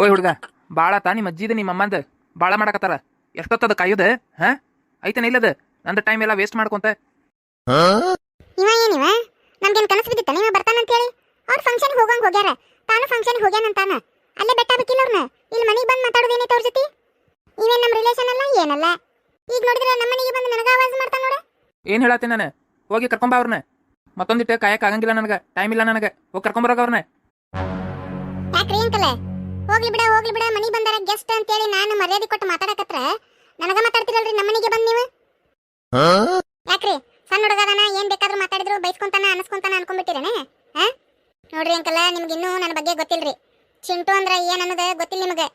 ಓಯ್ ಹುಡುಗ ಭಾಳ ತಾ ನಿಮ್ಮ ಅಜ್ಜಿದ ನಿಮ್ಮ ಅಮ್ಮಂದ ಭಾಳ ಮಾಡಕತ್ತಾರ. ಎಷ್ಟೊತ್ತದ ಕಾಯೋದ ಹಾ? ಐತನ ಇಲ್ಲದ? ನಂದು ಟೈಮ್ ಎಲ್ಲ ವೇಸ್ಟ್ ಮಾಡ್ಕೊಂತ. ಇವ ಏನಿವ ನಮ್ಗೇನ್ ಕನಸು ಬಿದ್ದಿತ್ತ ನೀವ ಬರ್ತಾನಂತ ಹೇಳಿ ಅವ್ರ ಫಂಕ್ಷನ್ ಹೋಗಂಗ್ ಹೋಗ್ಯಾರ. ತಾನು ಫಂಕ್ಷನ್ ಹೋಗ್ಯಾನಂತಾನ. ಅಲ್ಲೇ ಬೆಟ್ಟ ಬೇಕಿಲ್ಲ ಅವ್ರನ್ನ ಇಲ್ಲಿ ಮನೆಗೆ ಬಂದು ಮಾತಾಡೋದೇನೈತೆ ಅವ್ರ ಜೊತೆ? ಇವೇನ್ ನಮ್ಮ ರಿಲೇಷನ್ ಅಲ್ಲ ಏನಲ್ಲ? ಈಗ ನೋಡಿದ್ರೆ ನಮ್ಮ ಮನೆಗೆ ಬಂದು ನನಗ ಆವಾಜ್ ಮಾಡ್ತಾನ ನೋಡ. ಏನು ಹೇಳತ್ತೀನಿ ನಾನು? ಹೋಗಿ ಕರ್ಕೊಂಬ ಅವ್ರನ್ನ ಮತ್ತೊಂದಿಟ್ಟು ಕಾಯಕ್ ಆಗಂಗಿಲ್ಲ ನನಗೆ ಟೈಮ್ ಇಲ್ಲ ನನಗೆ. ಹೋಗಿ ಕರ್ಕೊಂಬರೋಗ ಅವ್ರನ್ನ ಯಾಕ್ರಿ ಅಂಕಲ್? ಹೋಗ್ಲಿ ಬಿಡ ಹೋಗ್ಲಿ ಬಿಡ ಮನಿ ಬಂದಾರ ಗೆಸ್ಟ್ ಅಂತ ಹೇಳಿ ನಾನು ಮರ್ಯಾದೆ ಕೊಟ್ಟು ಮಾತಾಡಕತ್ರ. ನನಗ ಮಾತಾಡ್ತಿರಲ್ರಿ ನಮ್ಮ ಮನೆಗೆ ಬಂದ್ ನೀವು? ಯಾಕ್ರಿ? ಸಣ್ಣ ಹುಡುಗದನ ಏನ್ ಬೇಕಾದ್ರೂ ಮಾತಾಡಿದ್ರು ಬೈಸ್ಕೊಂತಾನ ಅನ್ಸ್ಕೊಂತಾನ ಅನ್ಕೊಂಡ್ಬಿಟ್ಟಿರೇನೆ ಹಾ? ನೋಡ್ರಿ ಅಂಕಲ್ಲ ನಿಮ್ಗೆ ಇನ್ನೂ ನನ್ನ ಬಗ್ಗೆ ಗೊತ್ತಿಲ್ರಿ. ಚಿಂಟು ಅಂದ್ರ ಏನ್ ಅನ್ನೋದು ಗೊತ್ತಿಲ್ಲ ನಿಮಗೆ.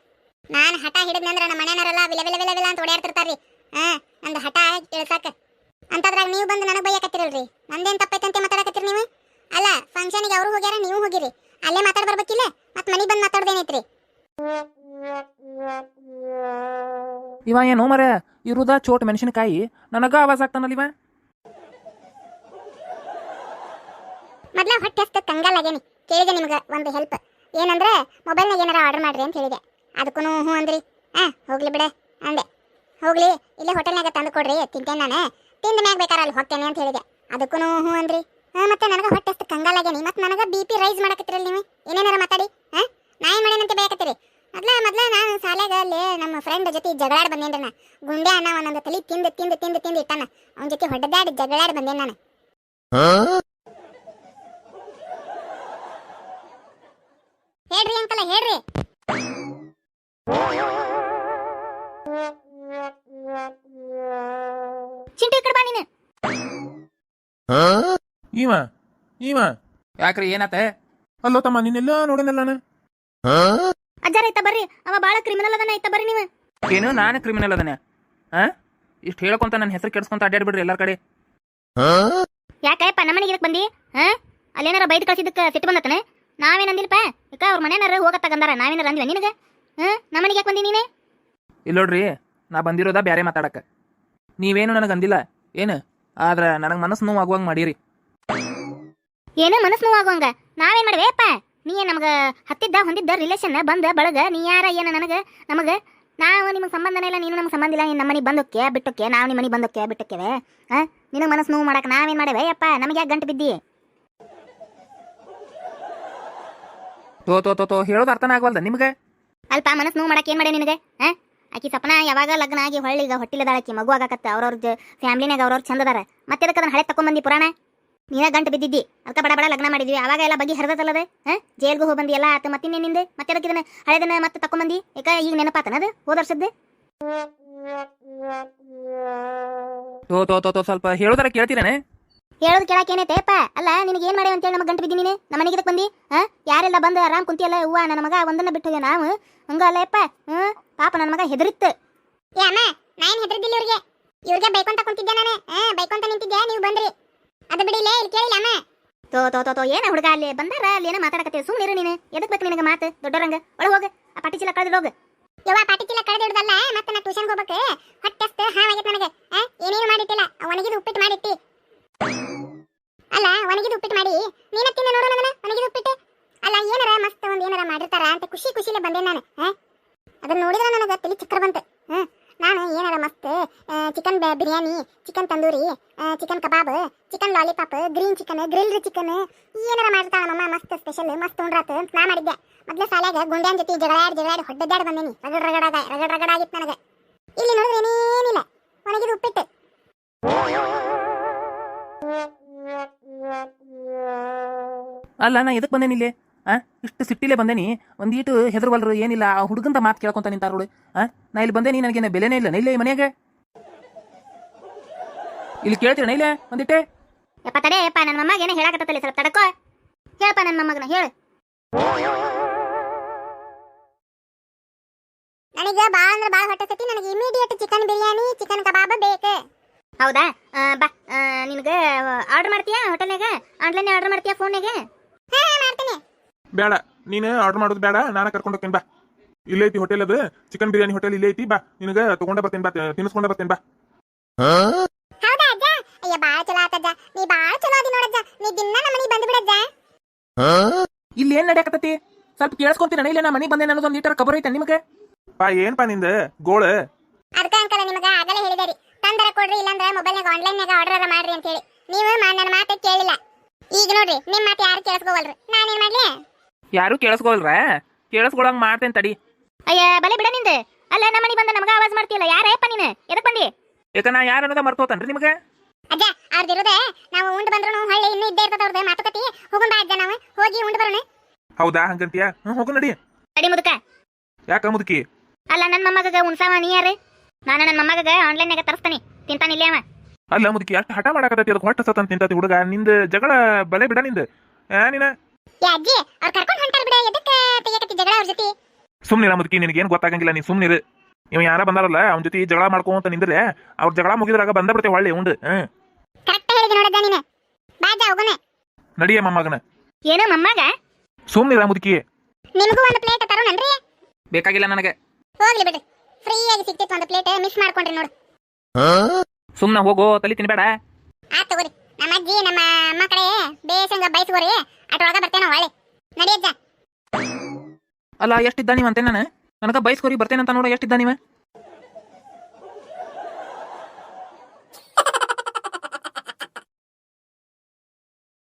ನಾನು ಹಠ ಹಿಡಿದ್ನಂದ್ರ ನಮ್ಮ ಮನೆಯವರೆಲ್ಲ ವಿಲ ವಿಲ ವಿಲ ವಿಲ ಅಂತ ಓಡಾಡ್ತಿರ್ತಾರ್ರಿ. ಹಾ? ನಂದು ಹಠ ಇಳ್ಸಾಕ ಅಂತದ್ರಾಗ ನೀವು ಬಂದು ನನಗೆ ಬೈಯಕತ್ತಿರಲ್ರಿ. ನಂದೇನ್ ತಪ್ಪೈತಂತೆ ಮಾತಾಡಕತ್ತೀರಿ ನೀವು? ಅಲ್ಲ ಫಂಕ್ಷನ್ಗೆ ಅವ್ರು ಹೋಗ್ಯಾರ ನೀವು ಹೋಗಿರಿ. ಅಲ್ಲೇ ಮಾತಾಡ್ ಬರ್ಬೇಕಿಲ್ಲ ಮತ್ ಮನಿಗ್ ಬಂದ್ ಮಾತಾಡ್ದೇನೈತ್ರಿ. ಇವ ಏನು ಮರ? ಇರುದ ಚೋಟ್ ಮೆಣಸಿನಕಾಯಿ? ನನಗ ಆವಾಜ್ ಆಗ್ತಾನಲ್ಲ ಇವ? ಮೊದ್ಲ ಹೊಟ್ಟೆ ಅಷ್ಟು ಕಂಗಾಲಾಗೇನಿ ಕೇಳಿದೆ ನಿಮ್ಗೆ ಒಂದು ಹೆಲ್ಪ್ ಏನಂದ್ರೆ ಮೊಬೈಲ್ನಾಗ ಏನಾರ ಆರ್ಡರ್ ಮಾಡ್ರಿ ಅಂತ ಹೇಳಿದೆ. ಅದಕ್ಕೂ ಹ್ಞೂ ಅಂದ್ರಿ. ಹಾ ಹೋಗ್ಲಿ ಬಿಡ, ಅಂದೆ. ಹೋಗ್ಲಿ, ಇಲ್ಲೇ ಹೋಟೆಲ್ನಾಗ ತಂದು ಕೊಡ್ರಿ, ತಿಂತೇನೆ ನಾನು. ತಿಂದ ಮ್ಯಾಗ ಬೇಕಾರ ಅಲ್ಲಿ ಹೋಗ್ತೇನೆ ಅಂತ ಹೇಳಿದೆ. ಅದಕ್ಕೂ ಹ್ಞೂ ಅಂದ್ರಿ. ಹಾ ಮತ್ತೆ ನನಗೆ ಹೊಟ್ಟೆ ಅಷ್ಟು ಕಂಗಾಲಾಗೇನಿ ಮತ್ತೆ ನನಗೆ ಬಿ ಪಿ ರೈಸ್ ಮಾಡಕತ್ತಿರಲ್ಲ ನೀವು? ಏನೇನಾರ ಮಾತಾಡಿ ಹಾ ನಾ ಏನು ಮಾಡೇನಂತ ಬೇಕತ್ತೀರಿ ಮೊದ್ಲ ಮೊದ್ಲ ನಾನು ಶಾಲ್ಯಾಗ ಅಲ್ಲಿ ನಮ್ಮ ಫ್ರೆಂಡ್ ಜೊತೆ ಜಗಳಾಡ್ ಬಂದೇನ್ರಿ ನಾ. ಗುಂಡೆ ಅಣ್ಣ ಒಂದೊಂದು ತಲಿ ತಿಂದು ತಿಂದು ತಿಂದು ತಿಂದು ಇಟ್ಟಾನ. ಅವನ ಜೊತೆ ಹೊಡೆದಾಡಿ ಜಗಳಾಡ್ ಬಂದೇನ್ ನಾನು. ಹೇಳ್ರಿ ಅಂಕಲ, ಹೇಳ್ರಿ. ಚಿಂಟು ಈ ಕಡೆ ಬಾ ನೀನು. ಇವ ಇವ. ಯಾಕ್ರಿ ಏನತ್ತೆ ಅಲ್ಲೋ ತಮ್ಮ ನೀನೆಲ್ಲ ನೋಡಿನಲ್ಲ ನಾನು? ಅಜ್ಜಾರ ಐತ ಬರ್ರಿ. ಅವ ಬಾಳ ಕ್ರಿಮಿನಲ್ ಅದನ್ನ ಐತ ಬರ್ರಿ ನೀವು. ಏನು? ನಾನು ಕ್ರಿಮಿನಲ್ ಅದನ್ನ ಹಾ ಇಷ್ಟು ಹೇಳ್ಕೊಂತ ನನ್ನ ಹೆಸರು ಕೆಡ್ಸ್ಕೊಂತ ಅಡ್ಡಾಡ್ಬಿಡ್ರಿ ಎಲ್ಲಾರ ಕಡೆ. ಯಾಕಪ್ಪ ನಮ್ಮ ಮನೆಗೆ ಬಂದಿ? ಹಾ ಅಲ್ಲೇನಾರ ಬೈದ್ ಕಳ್ಸಿದ್ದಕ್ಕೆ ಸಿಟ್ಟು ಬಂದತನ ನಾವೇನಂದಿಲ್ಲಪ್ಪ? ಯಾಕ ಅವ್ರ ಮನೆಯಾರ ಹೋಗತ್ತ ಗಂದಾರ? ನಾವೇನಾರ ಅಂದ್ವಿ ನಿನಗೆ? ಹಾ ನಮ್ಮ ಮನೆಗೆ ಯಾಕೆ ಬಂದಿ ನೀನೇ? ಇಲ್ಲ ನೋಡ್ರಿ ನಾ ಬಂದಿರೋದ ಬ್ಯಾರೆ ಮಾತಾಡಕ. ನೀವೇನು ನನಗೆ ಅಂದಿಲ್ಲ. ಏನು? ಆದ್ರೆ ನನಗೆ ಮನಸ್ಸು ನೋವು ಆಗುವಂಗೆ ಮಾಡೀರಿ. ಏನೋ ಮನಸ್ಸು ನೋವಾಗುವಂಗ? ನಾವೇನ್ ಮಾಡ್ಬೇಪ್ಪ ನೀ ನಮಗ ಹತ್ತಿದ್ದ ಹೊಂದಿದ್ದ ರಿಲೇಷನ್ ಬಂದ ಬಳಗ ನೀ ಯಾರ ಏನ ನನಗ ನಮಗ? ನಾವು ನಿಮಗೆ ಸಂಬಂಧನೇ ಇಲ್ಲ ನೀನು ನಮ್ಗೆ ಸಂಬಂಧ ಇಲ್ಲ ನೀನು ನಮ್ಮ ಮನೆಗೆ ಬಂದೋಕ್ಕೆ ಬಿಟ್ಟೋಕ್ಕೆ ನಾವು ನಿಮ್ಮ ಮನೆ ಬಂದೋಕ್ಕೆ ಬಿಟ್ಟೋಕ್ಕೇವೆ ಹಾ ನಿನಗೆ ಮನಸ್ಸು ನೋವು ಮಾಡಕ್ಕೆ ನಾವೇನು ಮಾಡೇವೆ? ಅಪ್ಪ ನಮಗೆ ಯಾಕೆ ಗಂಟು ಬಿದ್ದಿ? ತೋ ತೋ ತೋ ತೋ ಹೇಳೋದು ಅರ್ಥನ ಆಗವಲ್ದ ನಿಮಗೆ? ಅಲ್ಪ ಮನಸ್ಸು ನೋವು ಮಾಡಕ್ಕೆ ಏನು ಮಾಡೆ ನಿನಗೆ? ಹಾ ಆಕಿ ಸಪನ ಯಾವಾಗ ಲಗ್ನ ಆಗಿ ಹೊಳ್ಳಿಗ ಹೊಟ್ಟಿಲದಾಳ ಆಕಿ ಮಗು ಆಗಾಕತ್ತ ಅವ್ರವ್ರ ಫ್ಯಾಮ್ಲಿನಾಗ ಅವ್ರವ್ರ ಚಂದದಾರ ಮತ್ತೆ ಅದಕ್ಕೆ ಅದನ್ನ ಹಳೆ ತಕೊಂಬಂದಿ ಪುರಾಣ? ನೀನ ಗಂಟು ಬಿದ್ದಿದ್ದಿ. ಅದಕ್ಕೆ ಬಡ ಬಡ ಲಗ್ನ ಮಾಡಿದ್ವಿ. ಅವಾಗ ಎಲ್ಲ ಬಗೆ ಹರಿದಲ್ಲದೆ ಹಾ? ಜೈಲ್ಗೂ ಹೋಗಿ ಬಂದಿ? ಎಲ್ಲ ಆತ ಮತ್ತಿನ್ನೇನಿಂದೆ ಮತ್ತೆ ಅದಕ್ಕೆ ಇದನ್ನ? ಹಳೆದನ್ನ ಮತ್ತೆ ತಕೊಂಬಂದಿ ಯಾಕ ಈಗ ನೆನಪಾತನದು ಹೋದ ವರ್ಷದ್ದು? ತೋ ತೋ ತೋ ತೋ ಸ್ವಲ್ಪ ಹೇಳೋದರ ಕೇಳ್ತೀರಾನೆ? ಹೇಳೋದು ಕೇಳಕ್ಕೆ ಏನೈತೆಪ್ಪ ಅಲ್ಲ ನಿನಗೆ ಏನು ಮಾಡಿ ಅಂತೇಳಿ ನಮ್ಮ ಗಂಟು ಬಿದ್ದಿ ನೀನೆ? ನಮ್ಮ ಮನೆಗೆ ಇದಕ್ಕೆ ಬಂದಿ? ಹಾ? ಯಾರೆಲ್ಲ ಬಂದು ಆರಾಮ್ ಕುಂತಿಯಲ್ಲ ಹೂವ ನನ್ನ ಮಗ ಒಂದನ್ನ ಬಿಟ್ಟು ನಾವು ಹಂಗ ಅಲ್ಲಪ್ಪ ಹ್ಮ್ ಪಾಪ ನನ್ನ ಮಗ ಹೆದರಿತ್ತು. ಯಾ ಅಮ್ಮ ನಾನು ಹೆದರಿದ್ದಿಲ್ಲ ಇವ್ರಿಗೆ? ಇವ್ರಿಗೆ ಬೈಕೊಂತ ಕುಂತಿದ್ದೆ ನಾನು. ಹಾ ಬೈಕೊಂತ ನಿಂತಿದ್ದೆ ನೀವು ಬಂದ್ರಿ. ಅದು ಬಿಡಿಲೇ ಇಲ್ಲಿ ಕೇಳಿಲ್ಲ ಅಮ್ಮ ತೋ ತೋ ತೋ ತೋ, ಏನ ಹುಡುಗ ಅಲ್ಲಿ? ಬಂದಾರ ಅಲ್ಲಿ ಏನೋ ಮಾತಾಡಕತ್ತೀವಿ ಸುಮ್ಮನೆ ಇರು ನೀನು. ಎದಕ್ ಬೇಕು ನಿನಗೆ ಮಾತು? ದೊಡ್ಡರಂಗ. ಒಳಗೆ ಹೋಗ. ಆ ಪಾಟಿ ಚೀಲ ಕಳೆದು ಹೋಗು. ಯವ್ವ ಪಾಟಿ ಚೀಲ ಕಳೆದು ಹಿಡ್ದಲ್ಲ, ಮತ್ತೆ ನಾ ಟ್ಯೂಷನ್ಗೆ ಹೋಗ್ಬೇಕು. ಹೊಟ್ಟೆಸ್ತು ಹಾವಾಗೈತೆ ನನಗೆ. ಆ, ಏನೇನು ಮಾಡಿಟ್ಟಿಲ್ಲ? ಒಣಗಿದ ಉಪ್ಪಿಟ್ಟು ಮಾಡಿಟ್ಟಿ. ಅಲ್ಲ, ಒಣಗಿದ ಉಪ್ಪಿಟ್ಟು ಮಾಡಿ. ನೀನ ತಿನ್ನ ನೋಡು ನನ್ನ ಒಣಗಿದ ಉಪ್ಪಿಟ್ಟು. ಅಲ್ಲ, ಏನಾರ ಮಸ್ತ್ ಒಂದ್ ಏನಾರ ಮಾಡಿರ್ತಾರ ಅಂತ ಖುಷಿ ಖುಷಿಲೇ ಬಂದೆ ನಾನು. ಹಾ ಅದನ್ನ ನೋಡಿದ್ರೆ ನನಗೆ ತಲೆ ಚಕ್ರ ಬಂತು. ಹಾ ನಾನು ಏನಾರ ಮಸ್ತ್ chicken biryani chicken tandoori chicken kebab chicken lollipop green chicken grilled chicken ಏನಾರ ಮಾಡಿರ್ತಾಳ ಮಮ್ಮ ಮಸ್ತ್ ಸ್ಪೆಷಲ್ ಮಸ್ತ್ ಉಂಡ್ರಾತ್. ಅಂತ ನಾ ಮಾಡಿದ್ದೆ. ಮೊದ್ಲ ಸಾಲ್ಯಾಗ ಗುಂಡ್ಯಾನ್ ಜೊತೆ ಜಗಳಾಡಿ ಜಗಳಾಡಿ ಹೊಡ್ಡದಾಡಿ ಬಂದೇನಿ. ರಗಡ್ ರಗಡಾಗ ರಗಡ್ ರಗಡಾಗಿತ್ತು ನನಗೆ. ಇಲ್ಲಿ ನೋಡಿದ್ರೆ ಏನೇನಿಲ್ಲ. ಒಣಗಿದ ಉಪ್ಪಿಟ್ಟು. ಅಲ್ಲ, ನಾ ಎದಕ್ಕೆ ಬಂದೇನಿ ಇಲ್ಲಿ? ಆ, ಇಷ್ಟು ಸಿಟ್ಟಿಲೇ ಬಂದೇನಿ. ಒಂದೀಟು ಹೆದರ್ವಲ್ರು ಏನಿಲ್ಲ, ಆ ಹುಡುಗಂತ ಮಾತು ಕೇಳ್ಕೊಂತ ನಿಂತಾರೋಡು ಆ, ನಾ ಇಲ್ಲಿ ಬಂದೇನಿ, ನನಗೇನು ಬೆಲೆನೇ ಇಲ್ಲ ಇಲ್ಲೇ ಈ ಮನೆಯಾಗ? ಇಲ್ಲಿ ಕೇಳ್ತೀರಣ ಇಲ್ಲೇ ಒಂದಿಟ್ಟೆ ಯಪ್ಪ ತಡೆ ಯಪ್ಪ ನನ್ನ ಮೊಮ್ಮಗ ಏನೋ ಹೇಳಕತ್ತಲ್ಲ ಸ್ವಲ್ಪ ತಡಕೋ. ಹೇಳಪ್ಪ ನನ್ನ ಮಮ್ಮಗನ ಹೇಳು. ನನಗೆ ಭಾಳ ಅಂದ್ರೆ ಭಾಳ ಹೊಟ್ಟೆ ಸತಿ ನನಗೆ immediate chicken biryani chicken kebab ಬೇಕು. ಹೌದಾ? ಬಾ. ನಿನಗೆ ಆರ್ಡರ್ ಮಾಡ್ತೀಯಾ ಹೋಟೆಲ್ನಾಗ ಆನ್ಲೈನ್ ಆರ್ಡರ್ ಮಾಡ್ತೀಯಾ ಫೋನ್ಯಾಗ ಹಾ ಮಾಡ್ತೀನಿ. ಬೇಡ ನೀನು ಆರ್ಡರ್ ಮಾಡೋದು ಬೇಡ ನಾನು ಕರ್ಕೊಂಡು ಹೋಗ್ತೀನಿ ಬಾ. ಇಲ್ಲೇ ಐತಿ ಹೋಟೆಲ್ ಅದು ಚಿಕನ್ ಬಿರಿಯಾನಿ ಹೋಟೆಲ್ ಇಲ್ಲೇ ಐತಿ ಬಾ. ನಿನಗೆ ತಗೊಂಡ ಬರ್ತೀನಿ ಬಾ ತಿನ್ನಿಸ್ಕೊಂಡ ಬರ್ತೀನಿ ಬಾ ಹೌದಾ ಅಜ್ಜ ಅಯ್ಯ ಭಾಳ ಚಲೋ ಆತಜ್ಜ ನೀ ಭಾಳ ಚಲೋ ಅದಿ ನೋಡಜ್ಜ ನೀ ದಿನ ನಮ್ಮ ಮನೆಗೆ ಬಂದು ಬಿಡಜ್ಜ ಇಲ್ಲಿ ಏನ್ ನಡೆಯಕತ್ತತಿ? ಸ್ವಲ್ಪ ಕೇಳಿಸ್ಕೊಂತೀನಿ ಇಲ್ಲ ನಾ ಮನೆಗೆ ಬಂದೆ ಅನ್ನೋದು ಒಂದು ಲೀಟರ್ ಕಬರ್ ಐತೆ ನಿಮಗೆ? ಪಾ ಏನ್ಪಾ ನಿಂದ? ಗೋಳ? ಅದಕ್ಕ ಅಂಕಲ ನಿಮಗ ಆಗಲೇ ಹೇಳಿದೆರಿ. ತಂದರ ಕೊಡ್ರಿ ಮೊದಲ ಆನ್ಲೈನ್ ನಾಗ ಆರ್ಡರ್ ಮಾಡ್ರಿ ಅಂತ ಹೇಳಿ ನೀವು ನನ್ನ ಮಾತೆ ಕೇಳಿಲ್ಲ. ಈಗ ನೋಡ್ರಿ ನಿಮ್ಮ ಮಾತು ಯಾರು ಕೇಳಿಸ್ಕೋವಲ್ರಿ? ನಾನೇನ್ ಮಾಡ್ಲಿ? ಯಾರು ಕೇಳಿಸ್ಕೊಳ್ರ ಕೇಳಿಸ್ಕೊಳಂಗ್ ಮಾಡ್ತೇನೆ ತಡಿ. ಅಯ್ಯ ಬಲೆ ಬಿಡ ನಿಂದ. ಅಲ್ಲ ನಮ್ಮ ಮನೆ ಬಂದ ನಮಗ ಆವಾಜ್ ಮಾಡ್ತಿಲ್ಲ ಯಾರಪ್ಪ ನೀನು? ಎದಕ್ ಬಂದಿ? ಯಾಕ ನಾ ಯಾರು ಅನ್ನೋದ ಮರ್ತೋತನ್ರಿ ನಿಮಗೆ? ಅಜ್ಜ ಅವ್ರದಿರೋದೆ ನಾವು ಉಂಡು ಬಂದ್ರು ಹಳ್ಳಿ ಇನ್ನೂ ಇದ್ದೇ ಇರ್ತದ ಅವ್ರದ್ದು ಮಾತುಕತೆ ಹೋಗೋಣ ಬಾ ಅಜ್ಜ ನಾವು ಹೋಗಿ ಉಂಡ ಬರೋಣ. ಹೌದಾ ಹಂಗಂತೀಯ? ಹ್ಞೂ ಹೋಗು ನಡಿ. ನಡಿ ಮುದುಕ. ಯಾಕ ಮುದುಕಿ? ಅಲ್ಲ ನನ್ನ ಮೊಮ್ಮಗಗ ಉಣ್ಸಾವ ನೀ ಯಾರು? ನಾನು ನನ್ನ ಆನ್ಲೈನ್ ಆನ್ಲೈನ್ಯಾಗ ತರಿಸ್ತಾನೆ. ತಿಂತಾನ ಇಲ್ಲೇ ಅವ. ಅಲ್ಲ ಮುದುಕಿ ಅಷ್ಟು ಹಠ ಮಾಡಕತ್ತೈತಿ ಅದಕ್ಕೆ ಹೊಟ್ಟ ಸತ್ತಂತ ನಿಂತತಿ ಹುಡುಗ. ನಿಂದ ಜಗಳ ಬಲೆ ಬಿಡ ನಿಂದ. ಆ ನೀನ? ಏ ಅಜ್ಜಿ ಅವ್ರು ಕರ್ಕೊಂಡು ಹೊಂಟಾರ ಬಿಡ. ಎದಕ್ಕೆ ತೆಗಿಯಕತ್ತಿ ಜಗಳ ಅವ್ರ ಜೊತೆ? ಸುಮ್ನಿರ ಮುದುಕಿ ನಿನಗೇನು ಗೊತ್ತಾಗಂಗಿಲ್ಲ ನೀ ಸುಮ್ನಿರು. ಇವ ಯಾರ ಬಂದಾರಲ್ಲ ಅವನ್ ಜೊತೆ ಜಗಳ ಮಾಡ್ಕೊಂತ ನಿಂದ್ರೆ ಅವ್ರ ಜಗಳ ಮುಗಿದ್ರಾಗ ಬಂದ ಬಿಡ್ತೇವೆ ಹೊಳ್ಳಿ ಉಂಡು. ಹ್ಮ್. ಕರೆಕ್ಟ್ ಹೇಳಿದೆ ನೋಡದ ನೀನು. ಬಾ ಅಜ್ಜ ಹೋಗೋಣ. ನಡಿಯ ಮೊಮ್ಮಗನ ಏನು ಮಮ್ಮಗ? ಸುಮ್ಮನಿರ ಮುದುಕಿ. ನಿಮಗೂ ಒಂದು ಪ್ಲೇಟ್ ತರೋಣನ್ರಿ ಬೇಕಾಗಿಲ್ಲ ನನಗೆ. ಹೋಗ್ಲಿ ಬಿಡ್ರಿ. ಫ್ರೀಯಾಗಿ ಸಿಗ್ತೈತೆ ಒಂದು ಪ್ಲೇಟ್ ಮಿಸ್ ಮಾಡ್ಕೊಂಡ್ರಿ ನೋಡು. ಸುಮ್ಮನೆ ಹೋಗೋ ತಲೆ ತಿನ್ಬೇಡ. ಆ ತಗೋರಿ. ನಮ್ಮ ಅಜ್ಜಿ ನಮ್ಮ ಅಮ್ಮ ಕಡೆ ಬೇಸಂಗ ಬಯಸ್ಕೋರಿ. ಅಟ್ರೊಳಗ ಬರ್ತೇನೆ ಹೊಳೆ ನಡಿಯಜ್ಜ ಅಲ್ಲ ಎಷ್ಟಿದ್ದ ನೀವು ಅಂತೇನೆ ನಾನು? ನನಗೆ ಬೈಸ್ಕೋರಿ ಬರ್ತೇನೆ ಅಂತ ನೋಡು ಎಷ್ಟಿದ್ದ ನೀವು?